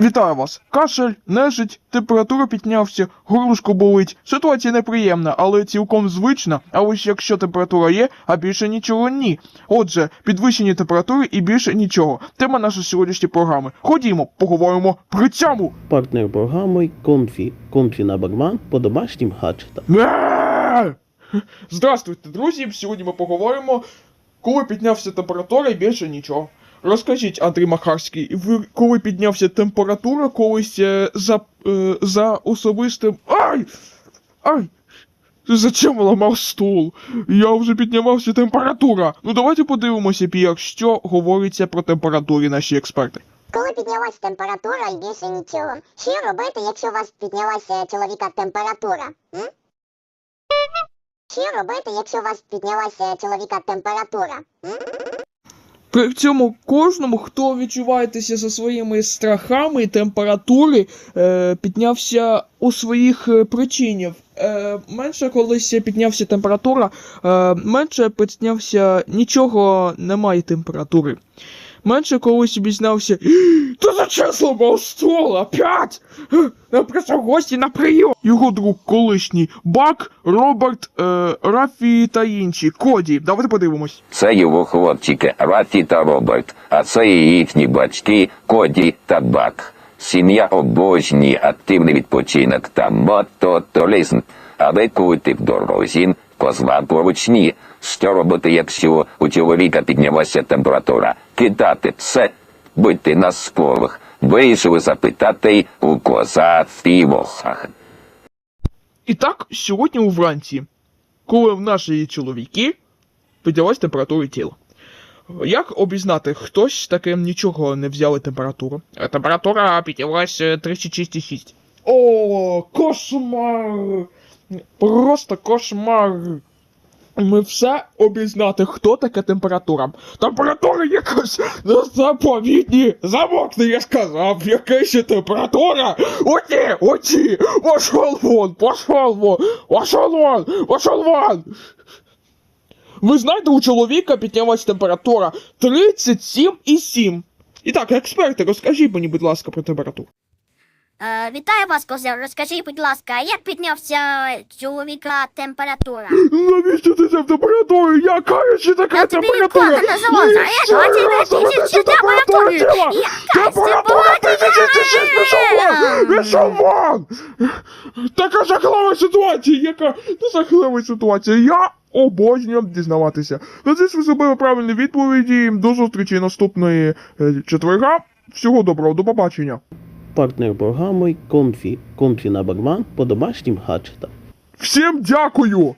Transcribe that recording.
Вітаю вас! Кашель, нежить, температура піднявся, горлушко болить. Ситуація неприємна, але цілком звична. А ось якщо температура є, а більше нічого ні. Отже, підвищені температури і більше нічого. Тема нашої сьогоднішньої програми. Ходімо, поговоримо при цьому. Партнер програми Комфі. Комфі на барман по домашнім гаджетам. Здравствуйте, друзі! Сьогодні ми поговоримо, коли піднявся температура і більше нічого. Розкажіть, Андрій Махарський, ви коли піднявся температура колись е, за, е, за особистим. Ай! Ай! Зачем ламав стол? Я вже піднімався температура. Ну давайте подивимося, Піяк, що говориться про температури наші експерти. Коли піднялась температура і більше нічого. Що робити, якщо у вас піднялася чоловіка температура? М? Що робити, якщо у вас піднялася чоловіка температура? При цьому кожному, хто відчуваєтеся за своїми страхами і температури, е, піднявся у своїх е, причинів. Е, менше колись піднявся температура, е, менше піднявся нічого немає температури. Менше колись обізнався. Та за чесло мав стол, опять! Я гості на прийом. Його друг колишній Бак, Роберт, е, Рафі та інші. Коді, давайте подивимось. Це його хлопчики Рафі та Роберт, а це і їхні батьки Коді та Бак. Сім'я обожнює активний відпочинок та мототуризм. Але коли ти в дорозі, козла поруч ні. Що робити, якщо у чоловіка піднялася температура? Кидати все, будьте на сполох. Вирішили запитати у коза Фівоха. І так, сьогодні вранці, коли в наші чоловіки піднялась температура тіла. Як обізнати, хтось таки нічого не взяли температуру? Температура піднялась е, 36,6. О, кошмар! Просто кошмар! Ми все обізнати, хто така температура. Температура якась на заповідні замокни, я сказав, яка ще температура. Оті, оті, пошел вон, пошел вон, пошел вон, пошел вон. Ви знаєте, у чоловіка піднялась температура 37,7. І так, експерти, розкажіть мені, будь ласка, про температуру. Е, вітаю вас, козел. Розкажіть, будь ласка, як піднявся чоловіка температура? Навіщо ти це в температурі? Яка ще така Я тобі температура? а ці раз не говорю, тисячі це температури. температура тіла. Температура температура? 36, пішов вон! Пішов вон! Така жахлива ситуація, яка ну, жахлива ситуація. Я обожнюю дізнаватися. Надіюсь, ви зробили правильні відповіді. До зустрічі наступної е, четверга. Всього доброго, до побачення. Партнер програми Комфі. Комфі на барман по домашнім гаджетам. Всім дякую!